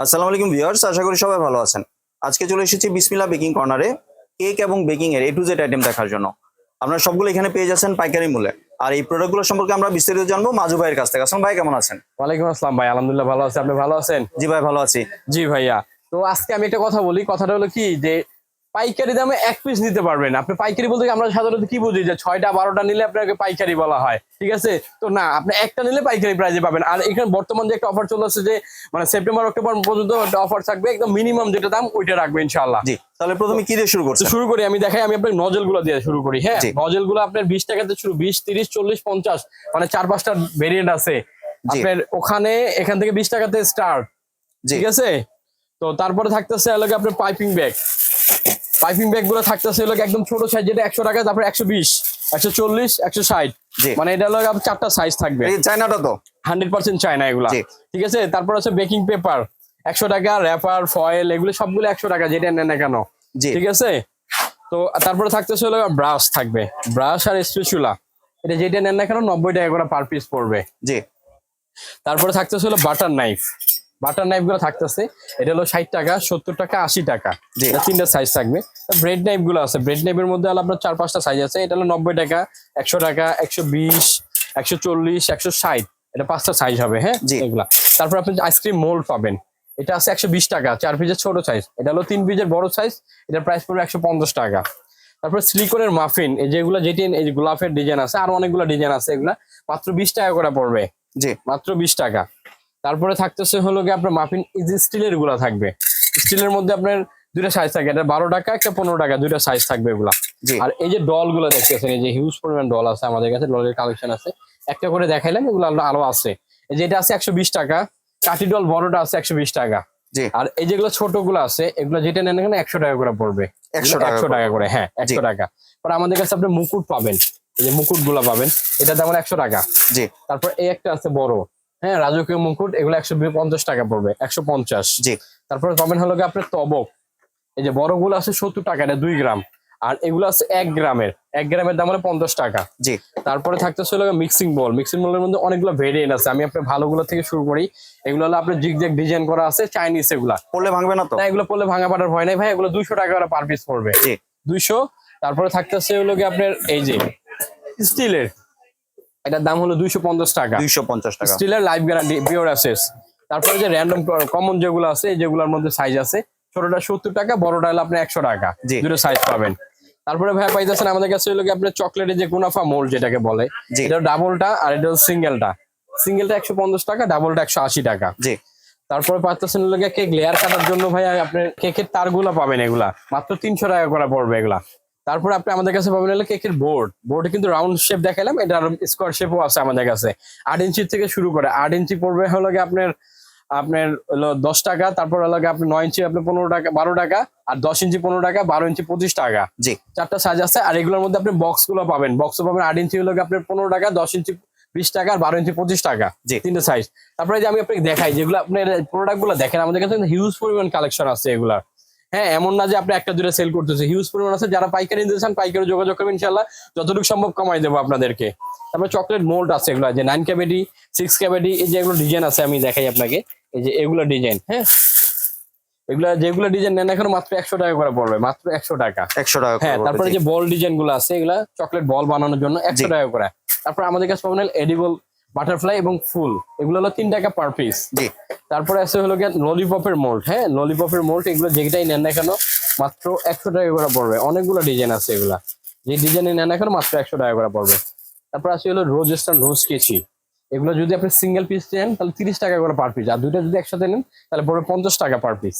আসসালামু আলাইকুম ভিউয়ার্স আশা করি সবাই ভালো আছেন। আজকে চলে এসেছি বিসমিল্লা বেকিং কর্নারে কেক এবং বেকিং এর এ টু জেড আইটেম দেখার জন্য। আপনারা সবগুলো এখানে পেয়ে যাচ্ছেন পাইকারি মূল্যে। আর এই প্রোডাক্টগুলো সম্পর্কে আমরা বিস্তারিত জানব মাজু ভাইয়ের কাছ থেকে। আসলাম ভাই কেমন আছেন? ওয়ালাইকুম আসসালাম ভাই আলহামদুলিল্লাহ ভালো আছি। আপনি ভালো আছেন? জি ভাই ভালো আছি। জি ভাইয়া। তো আজকে আমি একটা কথা বলি। কথাটা হলো কি? যে পাইকারি দামে এক পিস নিতে পারবেন। আপনি পাইকারি বলতে আমরা সাধারণত কি বুঝি যে ছয়টা বারোটা নিলে আপনাকে পাইকারি বলা হয় ঠিক আছে? তো না আপনি একটা নিলে পাইকারি প্রাইজে পাবেন। আর এখানে বর্তমান যে একটা অফার চলে আসছে যে মানে সেপ্টেম্বর অক্টোবর পর্যন্ত একটা অফার থাকবে একদম মিনিমাম যেটা দাম ওইটা রাখবে ইনশাল্লাহ জি তাহলে প্রথমে কি দিয়ে শুরু করছি শুরু করি আমি দেখাই আমি আপনার নজলগুলো দিয়ে শুরু করি হ্যাঁ। নজলগুলো আপনার বিশ টাকাতে শুরু বিশ তিরিশ চল্লিশ পঞ্চাশ মানে চার পাঁচটা ভেরিয়েন্ট আছে। আপনার ওখানে এখান থেকে বিশ টাকাতে স্টার্ট ঠিক আছে? তো তারপরে থাকতেছে এলাকা আপনার পাইপিং ব্যাগ পাইপিং ব্যাগগুলো থাকতেছে এলাকা একদম ছোট সাইজ যেটা একশো টাকা তারপরে একশো বিশ একশো চল্লিশ একশো ষাট। জি। মানে এটা হলো চারটা সাইজ থাকবে। এই চায়নাটা তো? হান্ড্রেড পার্সেন্ট চায়না এগুলা। ঠিক আছে? তারপর আছে বেকিং পেপার একশো টাকা র্যাপার ফয়েল এগুলো সবগুলো একশো টাকা যেটা নেন না কেন। জি। ঠিক আছে? তো তারপরে থাকতেছে হলো ব্রাশ থাকবে। ব্রাশ আর স্পেচুলা এটা যেটা নেন না কেন নব্বই টাকা করে পার পিস পড়বে। জি। তারপরে থাকতেছে হলো বাটার নাইফ বাটার নাইফগুলো থাকতেছে। এটা হলো ষাট টাকা সত্তর টাকা আশি টাকা। তিনটা সাইজ থাকবে। ব্রেড নাইফগুলো আছে। ব্রেড নাইফের মধ্যে আপনার চার পাঁচটা সাইজ আছে। এটা হলো নব্বই টাকা একশো টাকা একশো বিশ একশো চল্লিশ একশো ষাট। এটা পাঁচটা সাইজ হবে হ্যাঁ। এগুলা। তারপর আপনি আইসক্রিম মোল্ড পাবেন এটা আছে একশো বিশ টাকা। চার পিসের ছোট সাইজ এটা হলো তিন পিসের বড় সাইজ এটার প্রাইস পড়বে একশো পঞ্চাশ টাকা। তারপর সিলিকনের মাফিন এই যেগুলো যেটি এই গোলাপের ডিজাইন আছে আর অনেকগুলো ডিজাইন আছে এগুলা। মাত্র বিশ টাকা করে পড়বে। জি। মাত্র বিশ টাকা। তারপরে থাকতেছে হলো কি আপনার মাফিন যে স্টিলেরগুলা থাকবে। স্টিলের মধ্যে আপনার দুইটা সাইজ থাকে এটা বারো টাকা একটা পনেরো টাকা দুইটা সাইজ থাকবে এগুলা। আর এই যে ডলগুলো দেখতেছেন এই যে হিউজ পরিমাণ ডল আছে আমাদের কাছে ডলের কালেকশন আছে। একটা করে দেখাইলাম এগুলো আরো- আছে। এই যে এটা আছে একশো বিশ টাকা কাঠি ডল বড়টা আছে একশো বিশ টাকা। আর এই যেগুলো ছোটগুলো আছে এগুলো যেটা নেন এখানে একশো টাকা করে পড়বে। একশো টাকা একশো করে। টাকা করে হ্যাঁ একশো টাকা। পর আমাদের কাছে আপনি মুকুট পাবেন। এই যে মুকুটগুলা পাবেন। এটা তেমন একশো টাকা। জি। তারপর এই একটা আছে বড়। হ্যাঁ রাজকীয় মুকুট এগুলো একশো পঞ্চাশ টাকা পড়বে একশো পঞ্চাশ। জি। তারপরে পাবেন হলো আপনার তবক। এই যে বড়গুলো আছে সত্তর টাকা এটা দুই গ্রাম। আর এগুলো আছে এক গ্রামের এক গ্রামের দাম হলো পঞ্চাশ টাকা। জি। তারপরে থাকতেছে হলো মিক্সিং বল মিক্সিং বলের মধ্যে অনেকগুলো ভেরিয়েন্ট আছে। আমি আপনার ভালোগুলো থেকে শুরু করি। এগুলো হলো আপনার জিগ জিগজ্যাগ ডিজাইন করা আছে চাইনিজ এগুলা। পড়লে ভাঙবে না তো? না এগুলো পড়লে ভাঙা পাটার ভয় নাই ভাই। এগুলো দুইশো টাকা করে পার পিস পড়বে। জি। দুইশো। তারপরে থাকতেছে হলো গিয়ে আপনার এই যে স্টিলের এটার দাম হলো দুইশো পঞ্চাশ টাকা। দুইশো পঞ্চাশ টাকা। স্টিলের লাইফ গ্যারান্টি পিওর অ্যাসেস তারপরে যে র্যান্ডম কমন যেগুলো আছে যেগুলোর মধ্যে সাইজ আছে ছোটটা সত্তর টাকা বড়টা হলো আপনি একশো টাকা। দুটো সাইজ পাবেন। তারপরে ভাই পাইতেছেন আমাদের কাছে হলো কি আপনার চকলেটের যে গুনাফা মোল্ড যেটাকে বলে এটা ডাবলটা আর এটা সিঙ্গেলটা সিঙ্গেলটা একশো পঞ্চাশ টাকা ডাবলটা একশো আশি টাকা। জি। তারপরে পাচ্ছেন হলো কেক লেয়ার কাটার জন্য ভাই আপনার কেকের তারগুলো পাবেন এগুলা। মাত্র তিনশো টাকা করে পড়বে এগুলা। তারপরে আপনি আমাদের কাছে পাবেন হলো কেকের বোর্ড। বোর্ডে কিন্তু রাউন্ড শেপ দেখালাম এটা স্কোয়ার শেপও আছে আমাদের কাছে। আট ইঞ্চির থেকে শুরু করে আট ইঞ্চি পড়বে হলো আপনার আপনার হলো দশ টাকা তারপর হলো গিয়ে আপনার নয় ইঞ্চি আপনার পনেরো টাকা বারো টাকা আর দশ ইঞ্চি পনেরো টাকা বারো ইঞ্চি পঁচিশ টাকা। জি। চারটা সাইজ আছে আর এগুলোর মধ্যে আপনি বক্সগুলো পাবেন বক্সও পাবেন আট ইঞ্চি হলো আপনার পনেরো টাকা দশ ইঞ্চি বিশ টাকা আর বারো ইঞ্চি পঁচিশ টাকা। জি। তিনটে সাইজ তারপরে যে আমি আপনাকে দেখাই যেগুলো আপনার প্রোডাক্টগুলো দেখেন আমাদের কাছে হিউজ পরিমাণ কালেকশন আছে এগুলা হ্যাঁ এমন না যে আপনি একটা দুটো সেল করতেছে হিউজ পরিমাণ আছে। যারা পাইকারি নিতে চান পাইকারি যোগাযোগ করবেন ইনশাল্লাহ যতটুকু সম্ভব কমাই দেবো আপনাদেরকে। তারপরে চকলেট মোল্ড আছে এগুলো। যে নাইন ক্যাবেটি সিক্স ক্যাবেডি এই যে এগুলো ডিজাইন আছে আমি দেখাই আপনাকে। এই যে এগুলো ডিজাইন হ্যাঁ? এগুলা যেগুলো ডিজাইন নেন এখন মাত্র একশো টাকা করে পড়বে। মাত্র একশো টাকা। একশো টাকা হ্যাঁ তারপরে যে বল ডিজাইনগুলো আছে এগুলা চকলেট বল বানানোর জন্য একশো টাকা করে। তারপরে আমাদের কাছে পাবেন এডিবল বাটারফ্লাই এবং ফুল। এগুলো হলো তিন টাকা পার পিস তারপরে আছে হলো গিয়ে ললিপপের মোল্ড হ্যাঁ? ললিপপের মোল্ড এগুলো যেটাই নেন না কেন মাত্র একশো টাকা করে পড়বে। অনেকগুলো ডিজাইন আছে এগুলা। যে ডিজাইনে নেন না কেন মাত্র একশো টাকা করে পড়বে। তারপর আছে হলো রোজ স্টার রোজ কেচি এগুলো যদি আপনি সিঙ্গেল পিস নেন তাহলে তিরিশ টাকা করে পার পিস আর দুইটা যদি একসাথে নেন তাহলে পড়বে পঞ্চাশ টাকা পার পিস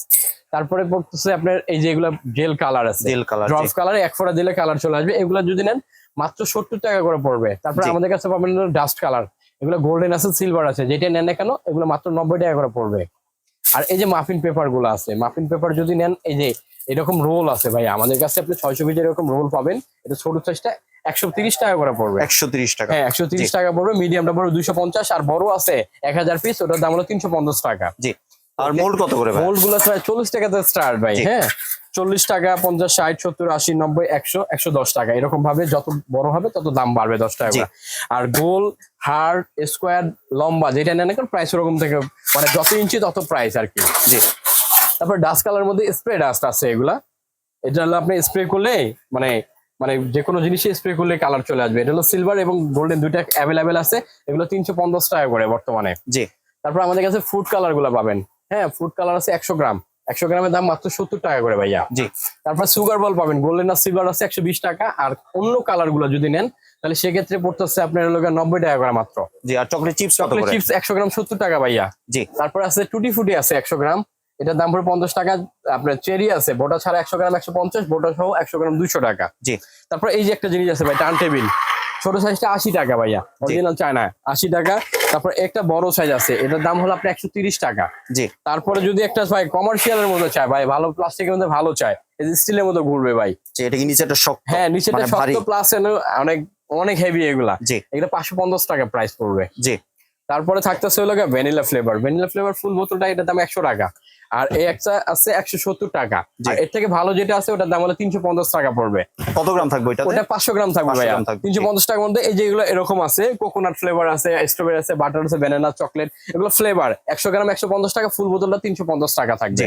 তারপরে পড়তেছে আপনার এই যে এগুলো জেল কালার আছে। জেল কালার ড্রপস কালারে এক ফোঁটা দিলে কালার চলে আসবে। এগুলো যদি নেন মাত্র সত্তর টাকা করে পড়বে। তারপরে আমাদের কাছে পাবেন ডাস্ট কালার এগুলো গোল্ডেন আছে সিলভার আছে যেটা নেন না কেন এগুলো মাত্র নব্বই টাকা করে পড়বে। আর এই যে মাফিন পেপারগুলো আছে মাফিন পেপার যদি নেন এই যে এরকম রোল আছে ভাই আমাদের কাছে আপনি ছয়শো পিসের এরকম রোল পাবেন এটা ছোট সাইজটা একশো তিরিশ টাকা করে পড়বে। একশো তিরিশ টাকা। হ্যাঁ একশো তিরিশ টাকা পড়বে মিডিয়ামটা পড়বে দুইশো পঞ্চাশ আর বড় আছে এক হাজার পিস ওটার দাম হলো তিনশো পঞ্চাশ টাকা। জি। আর মোল্ড কত করে ভাই? মোল্ডগুলো প্রায় চল্লিশ টাকাতে স্টার্ট ভাই হ্যাঁ? চল্লিশ টাকা পঞ্চাশ ষাট সত্তর আশি নব্বই একশো একশো দশ টাকা। এরকম ভাবে যত বড় হবে তত দাম বাড়বে দশ টাকা। আর গোল হার্ড স্কোয়ার লম্বা যেটা নেন এখন প্রাইস ওরকম থেকে মানে যত ইঞ্চি তত প্রাইস আর কি। জি। তারপর ডাস্ট কালার মধ্যে স্প্রে ডাস্ট আছে এগুলা। এটা হলো আপনি স্প্রে করলে মানে মানে যে কোনো জিনিসে স্প্রে করলে কালার চলে আসবে। এটা হলো সিলভার এবং গোল্ডেন দুইটা অ্যাভেলেবেল আছে। এগুলো তিনশো পঞ্চাশ টাকা করে বর্তমানে। জি। তারপর আমাদের কাছে ফুড কালারগুলো পাবেন। হ্যাঁ ফুড কালার আছে একশো গ্রাম। একশো গ্রামের দাম মাত্র সত্তর টাকা করে ভাইয়া। জি। তারপর সুগার বল পাবেন গোল্ডেন আর সিলভার আছে একশো বিশ টাকা। আর অন্য কালারগুলো যদি নেন তাহলে সেক্ষেত্রে পড়তেছে আপনার হলো নব্বই টাকা করে মাত্র। জি আর চকলেট চিপস চকলেট চিপস একশো গ্রাম সত্তর টাকা ভাইয়া। জি। তারপর আছে টুটি ফুটি আছে একশো গ্রাম। এটার দাম পড়ে পঞ্চাশ টাকা। আপনার চেরি আছে বোটা ছাড়া একশো গ্রাম একশো পঞ্চাশ বোটা সহ একশো গ্রাম দুইশো টাকা। জি। তারপর এই যে একটা জিনিস আছে ভাই টার্ন টেবিল ছোট সাইজটা আশি টাকা ভাইয়া। অরিজিনাল চায়না আশি টাকা। তারপর একটা বড় সাইজ আছে। এটার দাম হলো আপনার একশো তিরিশ টাকা। জি। তারপরে যদি একটা ভাই কমার্শিয়ালের মধ্যে চায় ভাই ভালো প্লাস্টিকের মধ্যে ভালো চায় স্টিলের মধ্যে ঘুরবে ভাই। যে এটা কি নিচে একটা শক্ত? হ্যাঁ নিচেটা মানে। শক্ত প্লাস অনেক অনেক হেভি এগুলা। জি। এগুলো পাঁচশো পঞ্চাশ টাকা প্রাইস পড়বে। জি। তারপরে থাকতেছে হলো vanilla flavour vanilla flavour full বোতলটা এটার দাম একশো টাকা। আর এই একটা আছে একশো সত্তর টাকা। এর থেকে ভালো যেটা আছে ওটার দাম হলো তিনশো পঞ্চাশ টাকা পড়বে। কত গ্রাম থাকবে ওটা পাঁচশো গ্রাম থাকবে 500 ভাইয়া। তিনশো পঞ্চাশ টাকার মধ্যে এই যে এগুলো এরকম আছে কোকোনাট ফ্লেভার আছে স্ট্রবেরি আছে বাটার আছে ব্যানানা চকলেট এগুলো ফ্লেভার একশো গ্রাম একশো পঞ্চাশ টাকা ফুল বোতলটা তিনশো পঞ্চাশ টাকা থাকবে।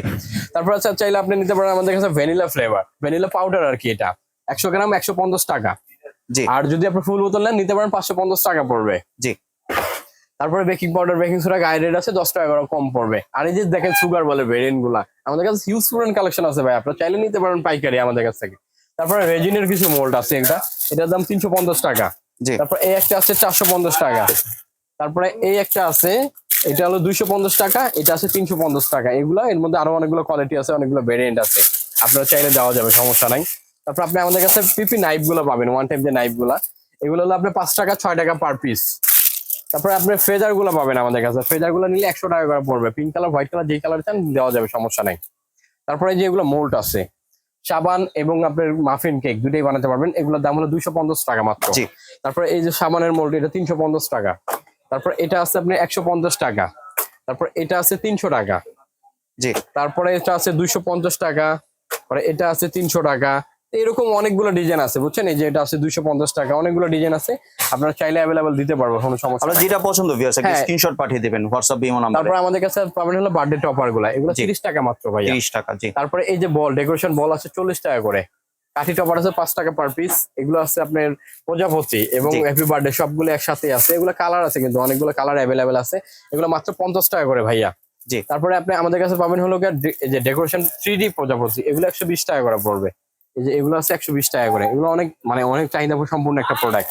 তারপর আছে চাইলে আপনি নিতে পারেন আমাদের কাছে ভ্যানিলা ফ্লেভার ভ্যানিলা পাউডার আর কি এটা। একশো গ্রাম একশো পঞ্চাশ টাকা। জি। আর যদি আপনি ফুল বোতল নেন নিতে পারেন পাঁচশো পঞ্চাশ টাকা পড়বে। জি। তারপরে বেকিং পাউডার বেকিং সোডা গায়ে রেট আছে দশ টাকা করে কম পড়বে। আর এই যে দেখেন সুগার বলে ভেরিয়েন্টগুলা আমাদের কাছে হিউজ পরিমাণ কালেকশন আছে ভাই আপনারা চাইলে নিতে পারেন পাইকারি আমাদের কাছ থেকে। তারপরে রেজিনের কিছু মোল্ড আছে এটা এটার দাম তিনশো পঞ্চাশ টাকা। তারপর এই একটা আছে চারশো পঞ্চাশ টাকা। তারপরে এই একটা আছে এটা হলো দুইশো পঞ্চাশ টাকা এটা আছে তিনশো পঞ্চাশ টাকা। এগুলো এর মধ্যে আরও অনেকগুলো কোয়ালিটি আছে অনেকগুলো ভেরিয়েন্ট আছে। আপনারা চাইলে দেওয়া যাবে সমস্যা নাই। তারপর আপনি আমাদের কাছে পিপি নাইফগুলো পাবেন ওয়ান টাইম যে নাইফগুলা। এগুলো হলো আপনার পাঁচ টাকা ছয় টাকা পার পিস তারপরে আপনি ফেজারগুলো পাবেন আমাদের কাছে। ফেজারগুলো নিলে একশো টাকা করে পড়বে। পিঙ্ক কালার হোয়াইট কালার যে কালার চান দেওয়া যাবে সমস্যা নাই। তারপরে যে এগুলো মোল্ড আছে সাবান এবং আপনার মাফিন কেক দুটাই বানাতে পারবেন। এগুলোর দাম হলো দুইশো পঞ্চাশ টাকা মাত্র। জি। তারপরে এই যে সাবানের মোল্ড এটা তিনশো পঞ্চাশ টাকা। তারপর এটা আছে আপনার একশো পঞ্চাশ টাকা। তারপর এটা আছে তিনশো টাকা। জি। তারপরে এটা আছে দুইশো পঞ্চাশ টাকা। এটা আছে তিনশো টাকা। এরকম অনেকগুলো ডিজাইন আছে বুঝছেন? এই যে এটা আছে দুইশো পঞ্চাশ টাকা অনেকগুলো ডিজাইন আছে। আপনারা চাইলে অ্যাভেলেবল দিতে পারব কোনো সমস্যা আপনার যেটা পছন্দ ভিউয়ার্স একটা হ্যাঁ। স্ক্রিনশট পাঠিয়ে দিবেন হোয়াটসঅ্যাপ ইমো নাম্বারে তারপর আমাদের কাছে পাবেন হলো বার্থডে টপারগুলা। এগুলো জি। তিরিশ টাকা মাত্র ভাই 30 টাকা জি। তারপরে এই যে বল ডেকোরেশন বল আছে চল্লিশ টাকা করে। কাঠি টপার আছে পাঁচ টাকা পার পিস এগুলো আছে আপনার প্রজাপতি এবং। হ্যাপি বার্থডে সবগুলো একসাথে আছে। এগুলো কালার আছে কিন্তু অনেকগুলো কালার অ্যাভেলেবেল আছে। এগুলো মাত্র পঞ্চাশ টাকা করে ভাইয়া। জি। তারপরে আপনি আমাদের কাছে পাবেন হলো যে ডেকোরেশন থ্রি ডি প্রজাপতি। এগুলো একশো বিশ টাকা করে পড়বে। এই যে এগুলো আছে একশো বিশ টাকা করে। এগুলো অনেক মানে অনেক চাহিদা সম্পূর্ণ একটা প্রোডাক্ট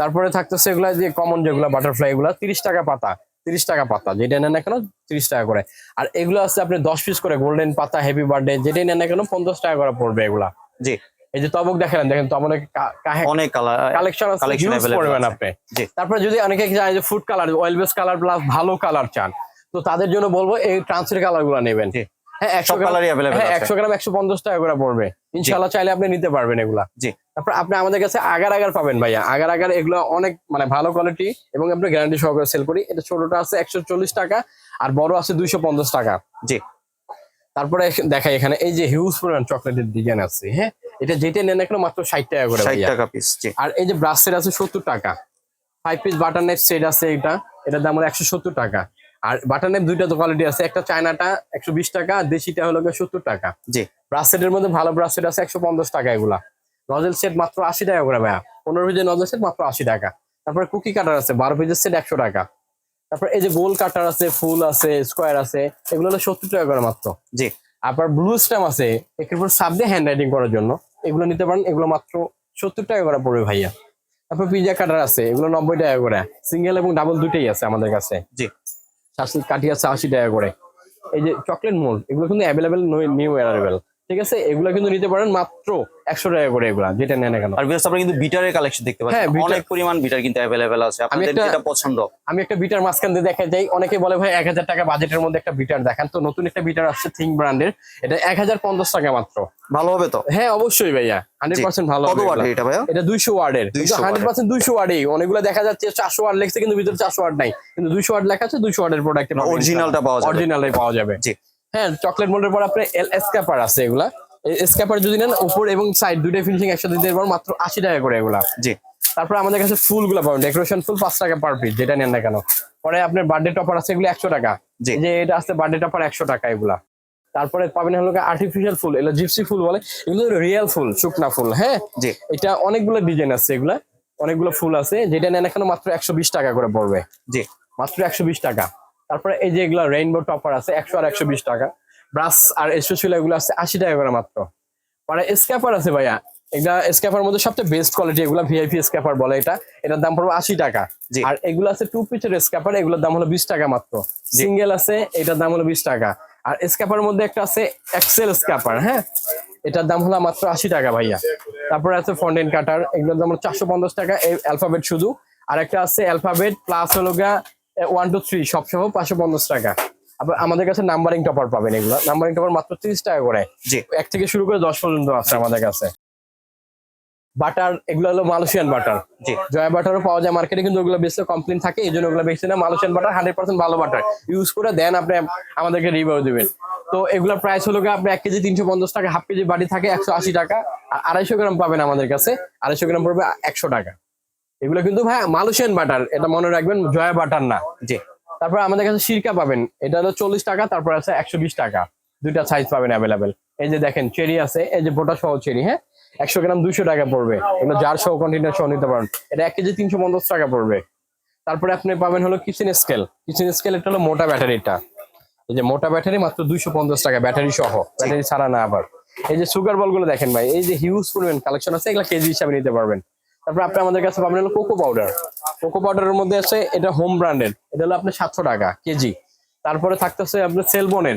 তারপরে থাকতেছে এগুলা যে কমন যেগুলো বাটারফ্লাই এগুলো তিরিশ টাকা পাতা তিরিশ টাকা পাতা যেটা নেন না কেন তিরিশ টাকা করে। আর এগুলো আছে আপনি দশ পিস করে গোল্ডেন পাতা হ্যাপি বার্থডে যেটাই নেন না কেন পঞ্চাশ টাকা করে পড়বে এগুলা। জি। এই যে তবক দেখালেন দেখেন তবক অনেক কালেকশন পরিমাণ আছে। আপনি। তারপরে যদি অনেকে চায় যে food colour oil base colour plus ভালো কালার চান তো তাদের জন্য বলব এই ট্রান্সের কালারগুলো নেবেন। সব কালারই হ্যাঁ আছে। গ্রাম পঞ্চাশ টাকা করে পড়বে। ইনশাল্লাহ চাইলে আপনি নিতে পারবেন এগুলা। জি। তারপর আপনি আমাদের কাছে আগার আগার পাবেন ভাইয়া। আগার আগার এগুলো অনেক মানে ভালো কোয়ালিটি এবং আপনি গ্যারান্টি সহকারে সেল করি। এটা ছোটটা আছে একশো চল্লিশ টাকা আর বড় আছে দুইশো পঞ্চাশ টাকা। জি। তারপরে দেখাই এখানে এই যে হিউজ পরিমাণ চকলেটের ডিজাইন আছে হ্যাঁ? এটা যেটা নেন এখন মাত্র ষাট টাকা করে 60 টাকা পিস জি। আর এই যে ব্রাশ সেট আছে সত্তর টাকা। Five piece butter net set আছে এটা। এটার দাম হলো একশো সত্তর টাকা। আর বাটার নেট দুইটা তো কোয়ালিটি আছে একটা চায়নাটা একশো বিশ টাকা দেশিটা হলো সত্তর টাকা। জি। ব্রাশ সেটের মধ্যে ভালো ব্রাশ সেট আছে একশো পঞ্চাশ টাকা এগুলা। নজেল সেট মাত্র আশি টাকা করে ভাইয়া। পনেরো পিসের নজেল সেট মাত্র আশি টাকা। তারপরে কুকি কাটার আছে বারো পিসের সেট একশো টাকা। তারপর এই যে গোল কাটার আছে ফুল আছে স্কোয়ার আছে এগুলো হলো সত্তর টাকা করে মাত্র। জি। আবার ব্লু স্ট্যাম আছে এর উপর সাব দিয়ে হ্যান্ড রাইটিং করার জন্য। এগুলো নিতে পারেন এগুলো মাত্র সত্তর টাকা করে পড়বে ভাইয়া। তারপর পিজা কাটার আছে এগুলো নব্বই টাকা করে। সিঙ্গেল এবং ডাবল দুটেই আছে আমাদের কাছে। জি। শাসিক কাঠি আছে আশি টাকা করে। এই যে চকলেট মোল্ড এগুলো কিন্তু অ্যাভেলেবেল নিউ অ্যাভেলেবেল ঠিক আছে? এগুলো কিন্তু নিতে পারেন মাত্র একশো টাকা করে এগুলা যেটা নেন কেন? আর আপনারা কিন্তু বিটারের কালেকশন দেখতে হ্যাঁ, পাচ্ছেন অনেক পরিমাণ বিটার কিন্তু অ্যাভেলেবেল আছে। আপনাদের যেটা পছন্দ। আমি একটা বিটার মাঝখান দিয়ে দেখা যাই। অনেকে বলে ভাই এক হাজার টাকা বাজেটের মধ্যে একটা বিটার দেখান। তো নতুন একটা বিটার আসছে থিঙ্ক ব্র্যান্ডের। এটা এক হাজার পঞ্চাশ টাকা মাত্র। ভালো হবে তো? হ্যাঁ অবশ্যই ভাইয়া। হান্ড্রেড পার্সেন্ট ভালো হবে এটা ভাইয়া? এটা দুইশো ওয়ার্ডের 200 হান্ড্রেড পার্সেন্ট দুইশো ওয়ার্ডেই অনেকগুলো দেখা যাচ্ছে চারশো ওয়ার্ড লেখছে কিন্তু ভিতরে চারশো ওয়ার্ড নাই। কিন্তু দুইশো ওয়ার্ড লেখা আছে দুইশো ওয়ার্ডের প্রোডাক্ট originalটা পাওয়া যাবে। অরিজিনালটাই পাওয়া যাবে। জি। হ্যাঁ চকলেট মোল্ডের পর আপনার এল এসকাপার আছে এগুলা। স্ক্যাপার যদি নেন উপর এবং সাইড দুইটা ফিনিশিং একসাথে দিতে পারবেন মাত্র আশি টাকা করে এগুলা। জি। তারপর আমাদের কাছে ফুলগুলো পাবেন ডেকোরেশন ফুল পাঁচ টাকা পার পিস যেটা নেন না কেন। পরে আপনার বার্থডে টপার আছে এগুলো একশো টাকা। জি। যে এটা আছে বার্থডে টপার একশো টাকা এগুলা। তারপরে পাবেন হলো আর্টিফিশিয়াল ফুল এগুলো জিপসি ফুল বলে এগুলো রিয়েল ফুল শুকনা ফুল হ্যাঁ? জি। এটা অনেকগুলো ডিজাইন আছে এগুলা অনেকগুলো ফুল আছে যেটা নেন এখানে মাত্র একশো বিশ টাকা করে পড়বে। জি। মাত্র একশো বিশ টাকা। তারপরে এই যে এগুলো রেইনবো টপার আছে একশো আর একশো বিশ টাকা। ব্রাশ আর স্পেশাল এগুলো আছে আশি টাকা করে মাত্র। পরে স্ক্যাপার আছে ভাইয়া। এটা স্ক্যাপার মধ্যে সবচেয়ে বেস্ট কোয়ালিটি এগুলো ভিআইপি স্ক্যাপার বলে এটা। এটার দাম পড়বে আশি টাকা। আর এগুলো আছে টু পিচের স্ক্যাপার এগুলোর দাম হলো বিশ টাকা মাত্র। সিঙ্গেল আছে এটার দাম হলো বিশ টাকা। আর স্ক্যাপার মধ্যে একটা আছে এক্সেল স্ক্যাপার হ্যাঁ? এটার দাম হলো মাত্র আশি টাকা ভাইয়া। তারপরে আছে ফন্ডেন কাটার এগুলোর দাম হলো চারশো পঞ্চাশ টাকা এই অ্যালফাবেট শুধু। আর একটা আছে অ্যালফাবেট প্লাস হলো গা ওয়ান টু থ্রি সব সহ পাঁচশো পঞ্চাশ টাকা। আমাদের কাছে নাম্বারিং টপার পাবেন এগুলো। নাম্বারিং টপার মাত্র তিরিশ টাকা করে। জি। এক থেকে শুরু করে দশ পর্যন্ত আছে আমাদের কাছে। বাটার এগুলো হলো মালয়েশিয়ান বাটার জি। জয়া বাটারও পাওয়া যায় মার্কেটে কিন্তু ওগুলো বেশি কমপ্লেন থাকে এই জন্য ওগুলো বেশি না। মালয়েশিয়ান বাটার হান্ড্রেড পার্সেন্ট ভালো বাটার ইউজ করে দেন আপনি আমাদেরকে রিভিউ দিবেন। তো এগুলোর প্রাইস হলো আপনি এক কেজি তিনশো পঞ্চাশ টাকা হাফ কেজি বাটি থাকে একশো আশি টাকা। আর আড়াইশো গ্রাম পাবেন আমাদের কাছে। আড়াইশো গ্রাম পড়বে একশো টাকা। এগুলো কিন্তু ভাই মালয়েশিয়ান বাটার এটা মনে রাখবেন জয়া বাটার না। জি। তারপর আমাদের কাছে সিরকা পাবেন এটা হলো চল্লিশ টাকা তারপর আছে একশো বিশ টাকা। দুইটা সাইজ পাবেন অ্যাভেলেবেল এই যে দেখেন চেরি আছে এই যে বোটা সহ চেরি হ্যাঁ? একশো গ্রাম দুইশো টাকা পড়বে। এগুলো জার সহ কন্টেনার সহ নিতে পারেন। এটা এক কেজি তিনশো পঞ্চাশ টাকা পড়বে। তারপরে আপনি পাবেন হলো কিচেন স্কেল কিচেন স্কেল এটা হলো মোটা ব্যাটারিটা। এই যে মোটা ব্যাটারি মাত্র দুইশো পঞ্চাশ টাকা ব্যাটারি সহ। ব্যাটারি ছাড়া না আবার। এই যে সুগার বলগুলো দেখেন ভাই এই যে হিউজ পরিমাণ কালেকশন আছে এগুলো কেজি হিসাবে নিতে পারবেন। তারপর আপনি আমাদের কাছে পাবেন হলো কোকো পাউডার কোকো পাউডারের মধ্যে আছে এটা হোম ব্র্যান্ডের এটা হলো আপনার সাতশো টাকা কেজি। তারপরে থাকতেছে আপনার সেলবনের।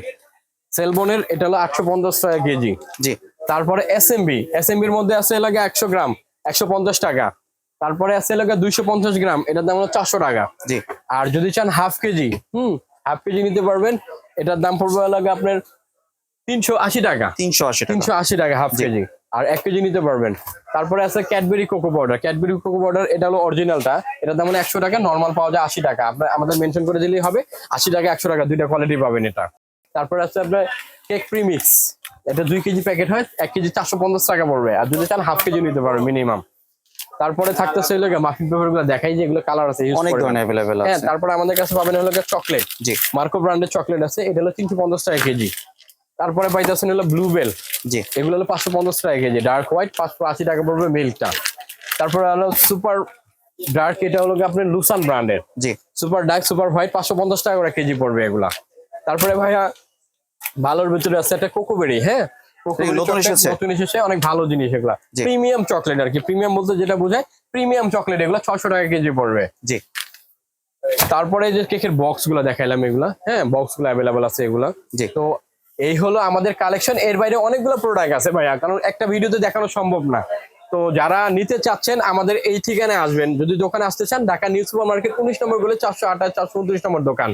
সেলবনের এটা হলো আটশো পঞ্চাশ টাকা কেজি। জি। তারপরে এসএমবি এসএমবির মধ্যে আছে এলাকা একশো গ্রাম একশো পঞ্চাশ টাকা। তারপরে আছে এলাকা দুইশো পঞ্চাশ গ্রাম এটার দাম হলো চারশো টাকা। জি। আর যদি চান হাফ কেজি হুম হাফ কেজি নিতে পারবেন। এটার দাম পড়বে এলাকা আপনার তিনশো আশি টাকা। তিনশো আশি তিনশো আশি টাকা হাফ কেজি। আর এক কেজি নিতে পারবেন। তারপরে আছে Cadbury cocoa powder Cadbury cocoa powder এটা হলো অরিজিনালটা এটার দাম একশো টাকা নর্মাল পাওয়া যায় আশি টাকা। আপনার আমাদের মেনশন করে দিলেই হবে আশি টাকা একশো টাকা দুইটা কোয়ালিটি পাবেন এটা। তারপরে আছে আপনার কেক প্রিমিক্স এটা দুই কেজি প্যাকেট হয় এক কেজি চারশো পঞ্চাশ টাকা পড়বে। আর যদি চান হাফ কেজি নিতে পারবেন মিনিমাম তারপরে থাকতেছে হলো মাফিন পেপারগুলো। দেখাই যে এগুলো কালার আছে অনেক ধরনের অ্যাভেলেবেল আছে। হ্যাঁ তারপরে আমাদের কাছে পাবেন হলো চকলেট জি। মার্কো ব্র্যান্ডের চকলেট আছে এটা হলো তিনশো পঞ্চাশ টাকা কেজি। তারপরে পাইতেছেন হলো ব্লু বেল জি। এগুলো হলো পাঁচশো পঞ্চাশ টাকা কেজি। ডার্ক হোয়াইট পাঁচশো আশি টাকা পড়বে মিল্কটা তারপরে হলো সুপার ডার্ক এটা হলো আপনার লুসান ব্র্যান্ডের জি। সুপার ডার্ক সুপার হোয়াইট পাঁচশো পঞ্চাশ টাকা করে কেজি পড়বে এগুলা। তারপরে ভাইয়া ভালোর ভিতরে আছে একটা কোকোবেরি হ্যাঁ? নতুন এসেছে? অনেক ভালো জিনিস এগুলা। প্রিমিয়াম চকলেট আর কি। প্রিমিয়াম বলতে যেটা বোঝায় প্রিমিয়াম চকলেট এগুলা ছশো টাকা কেজি পড়বে। জি। তারপরে যে কেকের বক্সগুলো দেখাইলাম এগুলা হ্যাঁ? বক্সগুলো অ্যাভেলেবল আছে এগুলা। তো এই হলো আমাদের কালেকশন এর বাইরে অনেকগুলো প্রোডাক্ট আছে ভাইয়া, কারণ একটা ভিডিওতে দেখানো সম্ভব না। তো যারা নিতে চাচ্ছেন, আমাদের এই ঠিকানায় আসবেন। যদি দোকানে আসতে চান, ঢাকা নিউ সুপার মার্কেট উনিশ নম্বরগুলো চারশো আঠাশ চারশো উনত্রিশ নম্বর দোকান।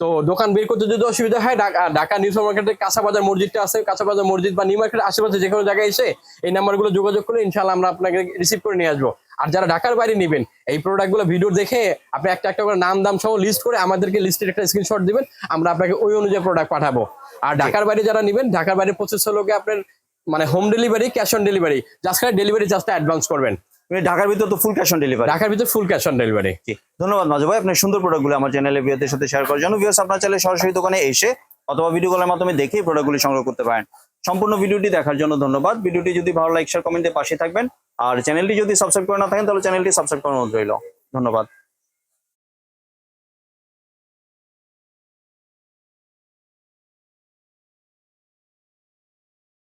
তো দোকান বের করতে যদি অসুবিধা হয়, ঢাকা নিউ সুপার মার্কেটের কাঁচাবাজার মসজিদটা আছে, কাঁচাবাজার মসজিদ বা নিউ মার্কেটের আশেপাশে যে কোনো জায়গায় এসে এই নাম্বারগুলো যোগাযোগ করলে ইনশাল্লাহ আমরা আপনাকে রিসিভ করে নিয়ে আসব। আর যারা ঢাকার বাইরে নেবেন, এই প্রোডাক্টগুলো ভিডিও দেখে আপনি একটা একটা করে নাম, দাম সহ লিস্ট করে আমাদেরকে লিস্টের একটা স্ক্রিনশট দিবেন, আমরা আপনাকে ওই অনুযায়ী প্রোডাক্ট পাঠাবো। আর ঢাকার বাইরে যারা নেবেন, ঢাকার বাইরে প্রসেস হলো আপনার মানে home delivery cash on delivery just খালি ডেলিভারি চার্জটা অ্যাডভান্স করবেন। মানে ঢাকার ভিতর তো ফুল ক্যাশ অন ডেলিভারি ঢাকার ভিতরে ফুল ক্যাশ অন ডেলিভারি ধন্যবাদ মাজু ভাই। আপনার সুন্দর প্রোডাক্টগুলো আমার চ্যানেলে ভিউদের সাথে শেয়ার করার জন্য। ভিউয়ার্স আপনার চাইলে সরাসরি দোকানে এসে অথবা ভিডিও কলের মাধ্যমে দেখে প্রোডাক্টগুলি সংগ্রহ করতে পারেন। সম্পূর্ণ ভিডিওটি দেখার জন্য ধন্যবাদ। ভিডিওটি যদি ভালো লাইক শেয়ার কমেন্টে পাশে থাকবেন। আর চ্যানেলটি যদি সাবস্ক্রাইব করে না থাকেন তাহলে চ্যানেলটি সাবস্ক্রাইব করার অনুরোধ রইল। ধন্যবাদ।